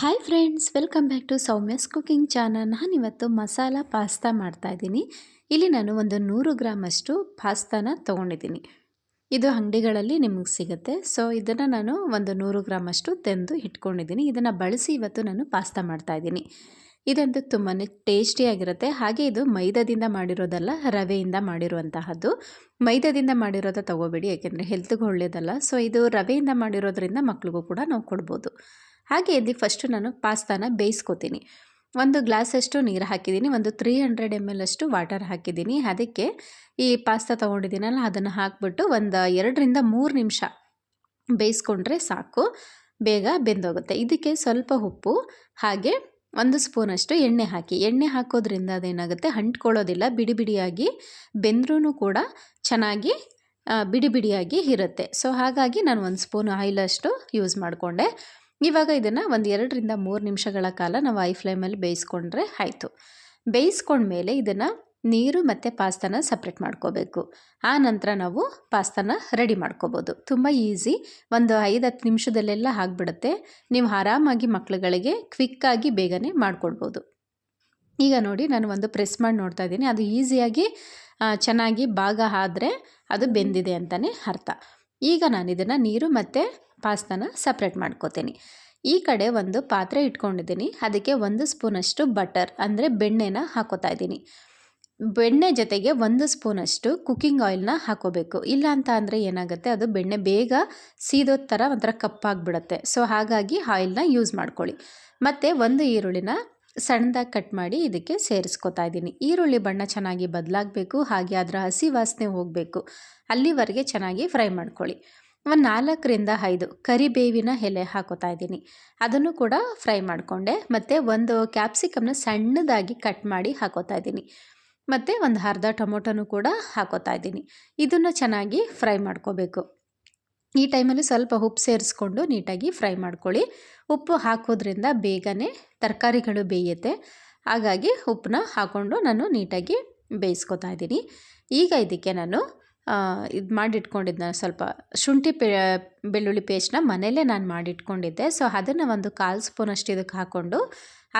Hi friends welcome back to Soumya's cooking channel ನಾನಿವತ್ತು masala pasta ಮಾಡ್ತಾಯಿದ್ದೀನಿ ಇಲ್ಲಿ ನಾನು ಒಂದು ನೂರು ಗ್ರಾಮಷ್ಟು ಪಾಸ್ತಾನ ತೊಗೊಂಡಿದ್ದೀನಿ. ಇದು ಅಂಗಡಿಗಳಲ್ಲಿ ನಿಮಗೆ ಸಿಗುತ್ತೆ. ಸೊ ಇದನ್ನು ನಾನು ಒಂದು ನೂರು ಗ್ರಾಮಷ್ಟು ತೆಂದು ಇಟ್ಕೊಂಡಿದ್ದೀನಿ. ಇದನ್ನು ಬಳಸಿ ಇವತ್ತು ನಾನು ಪಾಸ್ತಾ ಮಾಡ್ತಾಯಿದ್ದೀನಿ ಇದಂತೂ ತುಂಬಾ ಟೇಸ್ಟಿಯಾಗಿರುತ್ತೆ ಹಾಗೆ ಇದು ಮೈದಾದಿಂದ ಮಾಡಿರೋದಲ್ಲ, ರವೆಯಿಂದ ಮಾಡಿರುವಂತಹದ್ದು. ಮೈದಾದಿಂದ ಮಾಡಿರೋದ ತೊಗೋಬೇಡಿ, ಯಾಕೆಂದರೆ ಹೆಲ್ತ್ಗೆ ಒಳ್ಳೆಯದಲ್ಲ ಸೊ ಇದು ರವೆಯಿಂದ ಮಾಡಿರೋದ್ರಿಂದ ಮಕ್ಳಿಗೂ ಕೂಡ ನಾವು ಕೊಡ್ಬೋದು. ಹಾಗೆ ಇಲ್ಲಿ ಫಸ್ಟು ನಾನು ಪಾಸ್ತಾನ ಬೇಯಿಸ್ಕೊತೀನಿ. ಒಂದು ಗ್ಲಾಸಷ್ಟು ನೀರು ಹಾಕಿದ್ದೀನಿ, ಒಂದು ತ್ರೀ ಹಂಡ್ರೆಡ್ ಎಂ ಎಲ್ ಅಷ್ಟು ವಾಟರ್ ಹಾಕಿದ್ದೀನಿ. ಅದಕ್ಕೆ ಈ ಪಾಸ್ತಾ ತೊಗೊಂಡಿದ್ದೀನಲ್ಲ, ಅದನ್ನು ಹಾಕ್ಬಿಟ್ಟು ಒಂದು ಎರಡರಿಂದ ಮೂರು ನಿಮಿಷ ಬೇಯಿಸ್ಕೊಂಡ್ರೆ ಸಾಕು, ಬೇಗ ಬೆಂದೋಗುತ್ತೆ. ಇದಕ್ಕೆ ಸ್ವಲ್ಪ ಉಪ್ಪು, ಹಾಗೆ ಒಂದು ಸ್ಪೂನಷ್ಟು ಎಣ್ಣೆ ಹಾಕಿ. ಎಣ್ಣೆ ಹಾಕೋದ್ರಿಂದ ಅದೇನಾಗುತ್ತೆ ಅಂಟ್ಕೊಳ್ಳೋದಿಲ್ಲ ಬಿಡಿ ಬಿಡಿಯಾಗಿ ಬೆಂದ್ರೂ ಕೂಡ ಚೆನ್ನಾಗಿ ಬಿಡಿ ಬಿಡಿಯಾಗಿ ಇರುತ್ತೆ. ಸೊ ಹಾಗಾಗಿ ನಾನು ಒಂದು ಸ್ಪೂನ್ ಆಯಿಲಷ್ಟು ಯೂಸ್ ಮಾಡಿಕೊಂಡೆ. ಇವಾಗ ಇದನ್ನು ಒಂದು ಎರಡರಿಂದ ಮೂರು ನಿಮಿಷಗಳ ಕಾಲ ನಾವು ಐ ಫ್ಲೇಮಲ್ಲಿ ಬೇಯಿಸ್ಕೊಂಡ್ರೆ ಆಯಿತು. ಬೇಯಿಸ್ಕೊಂಡ್ಮೇಲೆ ಇದನ್ನು ನೀರು ಮತ್ತು ಪಾಸ್ತಾನ ಸಪ್ರೇಟ್ ಮಾಡ್ಕೋಬೇಕು. ಆ ನಂತರ ನಾವು ಪಾಸ್ತಾನ ರೆಡಿ ಮಾಡ್ಕೋಬೋದು. ತುಂಬ ಈಸಿ ಒಂದು ಐದು ಹತ್ತು ನಿಮಿಷದಲ್ಲೆಲ್ಲ ಆಗಿಬಿಡುತ್ತೆ. ನೀವು ಆರಾಮಾಗಿ ಮಕ್ಳುಗಳಿಗೆ ಕ್ವಿಕ್ಕಾಗಿ ಬೇಗನೆ ಮಾಡ್ಕೊಡ್ಬೋದು. ಈಗ ನೋಡಿ ನಾನು ಒಂದು ಪ್ರೆಸ್ ಮಾಡಿ ನೋಡ್ತಾ ಇದ್ದೀನಿ. ಅದು ಈಸಿಯಾಗಿ ಚೆನ್ನಾಗಿ ಭಾಗ ಆದರೆ ಅದು ಬೆಂದಿದೆ ಅಂತಲೇ ಅರ್ಥ. ಈಗ ನಾನು ಇದನ್ನು ನೀರು ಮತ್ತು ಪಾಸ್ತಾನ ಸಪ್ರೇಟ್ ಮಾಡ್ಕೋತೀನಿ. ಈ ಕಡೆ ಒಂದು ಪಾತ್ರೆ ಇಟ್ಕೊಂಡಿದ್ದೀನಿ. ಅದಕ್ಕೆ ಒಂದು ಸ್ಪೂನಷ್ಟು ಬಟರ್ ಅಂದರೆ ಬೆಣ್ಣೆನ ಹಾಕೋತಾ ಇದ್ದೀನಿ. ಬೆಣ್ಣೆ ಜೊತೆಗೆ ಒಂದು ಸ್ಪೂನಷ್ಟು ಕುಕ್ಕಿಂಗ್ ಆಯಿಲ್ನ ಹಾಕೋಬೇಕು. ಇಲ್ಲ ಅಂತ ಅಂದರೆ ಏನಾಗುತ್ತೆ? ಅದು ಬೆಣ್ಣೆ ಬೇಗ ಸೀದೋ ಥರ ಒಂಥರ ಕಪ್ಪಾಗಿಬಿಡುತ್ತೆ. ಸೊ ಹಾಗಾಗಿ ಆಯಿಲ್ನ ಯೂಸ್ ಮಾಡ್ಕೊಳ್ಳಿ. ಮತ್ತು ಒಂದು ಈರುಳ್ಳಿನ ಸಣ್ಣದಾಗಿ ಕಟ್ ಮಾಡಿ ಇದಕ್ಕೆ ಸೇರಿಸ್ಕೊತಾ ಇದ್ದೀನಿ. ಈರುಳ್ಳಿ ಬಣ್ಣ ಚೆನ್ನಾಗಿ ಬದಲಾಗಬೇಕು. ಹಾಗೆ ಅದರ ಹಸಿ ವಾಸನೆ ಹೋಗಬೇಕು. ಅಲ್ಲಿವರೆಗೆ ಚೆನ್ನಾಗಿ ಫ್ರೈ ಮಾಡ್ಕೊಳ್ಳಿ. ಒಂದು ನಾಲ್ಕರಿಂದ ಐದು ಕರಿಬೇವಿನ ಎಲೆ ಹಾಕೋತಾ ಇದ್ದೀನಿ. ಅದನ್ನು ಕೂಡ ಫ್ರೈ ಮಾಡಿಕೊಂಡೆ. ಮತ್ತು ಒಂದು ಕ್ಯಾಪ್ಸಿಕಮ್ನ ಸಣ್ಣದಾಗಿ ಕಟ್ ಮಾಡಿ ಹಾಕೋತಾ ಇದ್ದೀನಿ. ಮತ್ತು ಒಂದು ಅರ್ಧ ಟೊಮೊಟೊನೂ ಕೂಡ ಹಾಕೋತಾ ಇದ್ದೀನಿ. ಇದನ್ನು ಚೆನ್ನಾಗಿ ಫ್ರೈ ಮಾಡ್ಕೋಬೇಕು. ಈ ಟೈಮಲ್ಲಿ ಸ್ವಲ್ಪ ಉಪ್ಪು ಸೇರಿಸ್ಕೊಂಡು ನೀಟಾಗಿ ಫ್ರೈ ಮಾಡ್ಕೊಳ್ಳಿ. ಉಪ್ಪು ಹಾಕೋದ್ರಿಂದ ಬೇಗನೆ ತರಕಾರಿಗಳು ಬೇಯುತ್ತೆ. ಹಾಗಾಗಿ ಉಪ್ಪನ್ನ ಹಾಕ್ಕೊಂಡು ನಾನು ನೀಟಾಗಿ ಬೇಯಿಸ್ಕೊತಾ ಇದ್ದೀನಿ. ಈಗ ಇದಕ್ಕೆ ನಾನು ಇದು ನಾನು ಸ್ವಲ್ಪ. ಶುಂಠಿ ಪೇ, ಬೆಳ್ಳುಳ್ಳಿ ಪೇಸ್ಟ್ನ ಮನೆಯಲ್ಲೇ ನಾನು ಮಾಡಿಟ್ಕೊಂಡಿದ್ದೆ. ಸೊ ಅದನ್ನು ಒಂದು ಕಾಲು ಸ್ಪೂನಷ್ಟು ಇದಕ್ಕೆ ಹಾಕ್ಕೊಂಡು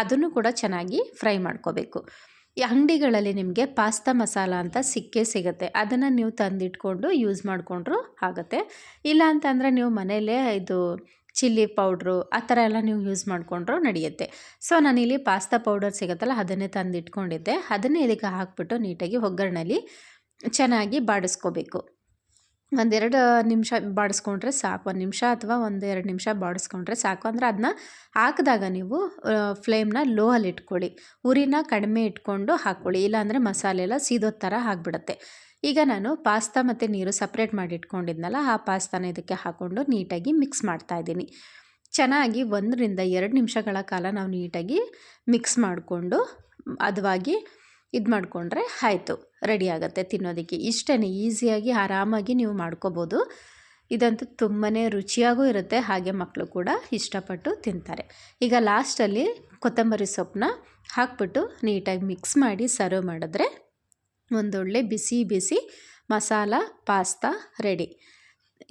ಅದನ್ನು ಕೂಡ ಚೆನ್ನಾಗಿ ಫ್ರೈ ಮಾಡ್ಕೋಬೇಕು. ಈ ಅಂಗಡಿಗಳಲ್ಲಿ ನಿಮಗೆ ಪಾಸ್ತಾ ಮಸಾಲ ಅಂತ ಸಿಕ್ಕೇ ಸಿಗುತ್ತೆ. ಅದನ್ನು ನೀವು ತಂದಿಟ್ಕೊಂಡು ಯೂಸ್ ಮಾಡಿಕೊಂಡ್ರು ಆಗುತ್ತೆ. ಇಲ್ಲ ಅಂತಂದರೆ ನೀವು ಮನೆಯಲ್ಲೇ ಇದು ಚಿಲ್ಲಿ ಪೌಡ್ರು ಆ ಥರ ಎಲ್ಲ ನೀವು ಯೂಸ್ ಮಾಡಿಕೊಂಡ್ರು ನಡೆಯುತ್ತೆ. ಸೊ ನಾನಿಲ್ಲಿ ಪಾಸ್ತಾ ಪೌಡರ್ ಸಿಗುತ್ತಲ್ಲ ಅದನ್ನೇ ತಂದಿಟ್ಕೊಂಡಿದ್ದೆ. ಅದನ್ನೇ ಇದಕ್ಕೆ ಹಾಕ್ಬಿಟ್ಟು ನೀಟಾಗಿ ಒಗ್ಗರಣೆಲಿ ಚೆನ್ನಾಗಿ ಬಾಡಿಸ್ಕೋಬೇಕು. ಒಂದೆರಡು ನಿಮಿಷ ಬಾಡಿಸ್ಕೊಂಡ್ರೆ ಸಾಕು, ಒಂದು ನಿಮಿಷ ಅಥವಾ ಒಂದೆರಡು ನಿಮಿಷ ಬಾಡಿಸ್ಕೊಂಡ್ರೆ ಸಾಕು. ಅಂದರೆ ಅದನ್ನ ಹಾಕಿದಾಗ ನೀವು ಫ್ಲೇಮ್ನ ಲೋ ಅಲ್ಲಿ ಇಟ್ಕೊಳ್ಳಿ. ಉರಿನ ಕಡಿಮೆ ಇಟ್ಕೊಂಡು ಹಾಕ್ಕೊಳ್ಳಿ. ಇಲ್ಲಾಂದರೆ ಮಸಾಲೆ ಎಲ್ಲ ಸೀದೋ ಥರ ಆಗಿಬಿಡುತ್ತೆ. ಈಗ ನಾನು ಪಾಸ್ತಾ ಮತ್ತು ನೀರು ಸಪ್ರೇಟ್ ಮಾಡಿ ಇಟ್ಕೊಂಡಿದ್ನಲ್ಲ, ಆ ಪಾಸ್ತಾನ ಇದಕ್ಕೆ ಹಾಕ್ಕೊಂಡು ನೀಟಾಗಿ ಮಿಕ್ಸ್ ಮಾಡ್ತಾಯಿದ್ದೀನಿ ಚೆನ್ನಾಗಿ ಒಂದರಿಂದ ಎರಡು ನಿಮಿಷಗಳ ಕಾಲ ನಾವು ನೀಟಾಗಿ ಮಿಕ್ಸ್ ಮಾಡಿಕೊಂಡು, ಅದವಾಗಿ ಇದು ಮಾಡಿಕೊಂಡ್ರೆ ಆಯಿತು, ರೆಡಿ ಆಗುತ್ತೆ ತಿನ್ನೋದಕ್ಕೆ. ಇಷ್ಟೇ ಈಸಿಯಾಗಿ ಆರಾಮಾಗಿ ನೀವು ಮಾಡ್ಕೋಬೋದು. ಇದಂತೂ ತುಂಬಾ ರುಚಿಯಾಗೂ ಇರುತ್ತೆ, ಹಾಗೆ ಮಕ್ಕಳು ಕೂಡ ಇಷ್ಟಪಟ್ಟು ತಿಂತಾರೆ. ಈಗ ಲಾಸ್ಟಲ್ಲಿ ಕೊತ್ತಂಬರಿ ಸೊಪ್ಪನ್ನ ಹಾಕ್ಬಿಟ್ಟು ನೀಟಾಗಿ ಮಿಕ್ಸ್ ಮಾಡಿ ಸರ್ವ್ ಮಾಡಿದ್ರೆ ಒಂದೊಳ್ಳೆ ಬಿಸಿ ಬಿಸಿ ಮಸಾಲ, ಪಾಸ್ತಾ ರೆಡಿ.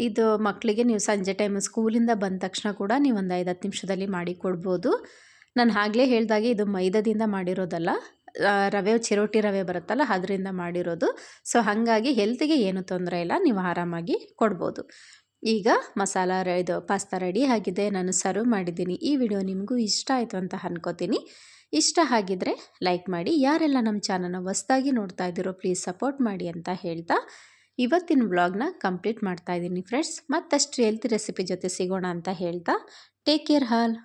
ಇದು ಮಕ್ಕಳಿಗೆ ನೀವು ಸಂಜೆ ಟೈಮ್ ಸ್ಕೂಲಿಂದ ಬಂದ ತಕ್ಷಣ ಕೂಡ ನೀವು ಒಂದು ಐದು ಹತ್ತು ನಿಮಿಷದಲ್ಲಿ ಮಾಡಿ ಕೊಡ್ಬೋದು. ನಾನು ಆಗಲೇ ಹೇಳಿದಾಗೆ ಇದು ಮೈದಾದಿಂದ ಮಾಡಿರೋದಲ್ಲ ರವೆ, ಚಿರೋಟಿ ರವೆ ಬರುತ್ತಲ್ಲ, ಅದರಿಂದ ಮಾಡಿರೋದು. ಸೊ ಹಾಗಾಗಿ ಹೆಲ್ತಿಗೆ ಏನು ತೊಂದರೆ ಇಲ್ಲ, ನೀವು ಆರಾಮಾಗಿ ಕೊಡ್ಬೋದು. ಈಗ ಮಸಾಲ ಇದು ಪಾಸ್ತಾ ರೆಡಿ ಆಗಿದೆ, ನಾನು ಸರ್ವ್ ಮಾಡಿದ್ದೀನಿ. ಈ ವಿಡಿಯೋ ನಿಮಗೂ ಇಷ್ಟ ಆಯಿತು ಅಂತ ಅನ್ಕೋತೀನಿ. ಇಷ್ಟ ಆಗಿದ್ರೆ ಲೈಕ್ ಮಾಡಿ. ಯಾರೆಲ್ಲ ನಮ್ಮ ಚಾನಲ್ನ ಹೊಸ್ದಾಗಿ ನೋಡ್ತಾ ಇದ್ದೀರೋ ಪ್ಲೀಸ್ ಸಪೋರ್ಟ್ ಮಾಡಿ ಅಂತ ಹೇಳ್ತಾ ಇವತ್ತಿನ ವ್ಲಾಗ್ನ ಕಂಪ್ಲೀಟ್ ಮಾಡ್ತಾ ಇದ್ದೀನಿ ಫ್ರೆಂಡ್ಸ್ ಮತ್ತಷ್ಟು ಹೆಲ್ತ್ ರೆಸಿಪಿ ಜೊತೆ ಸಿಗೋಣ ಅಂತ ಹೇಳ್ತಾ ಟೇಕ್ ಕೇರ್ ಹಾಲ್